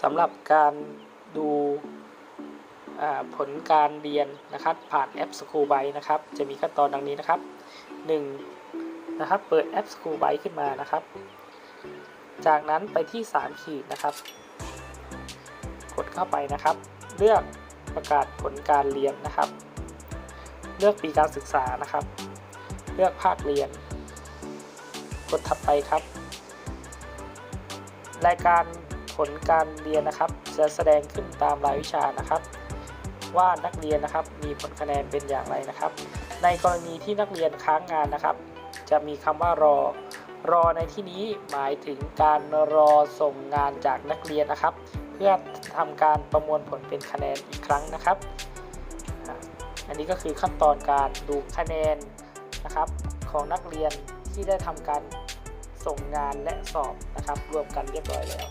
สำหรับการดูผลการเรียนนะครับผ่านแอป School Byte นะครับ จะมีขั้นตอนดังนี้นะครับ 1. นะครับ เปิดแอป School Byte ขึ้นมานะครับ จากนั้นไปที่ 3 ขีดนะครับ กดเข้าไปนะครับ เลือกประกาศผลการเรียนนะครับ เลือกปีการศึกษานะครับ เลือกภาคเรียน กดถัดไปครับ รายการ ผลการเรียนนะครับ จะแสดงขึ้นตามรายวิชานะครับ ว่านักเรียนนะครับมีผลคะแนนเป็นอย่างไรนะครับ ในกรณีที่นักเรียนค้างงานนะครับ จะมีคำว่ารอ รอในที่นี้หมายถึงการรอส่งงานจากนักเรียนนะครับ เพื่อทำการประมวลผลเป็นคะแนนอีกครั้งนะครับ อันนี้ก็คือขั้นตอนการดูคะแนนนะครับของนักเรียนที่ได้ทำการส่งงานและสอบนะครับ รวมกันเรียบร้อยแล้ว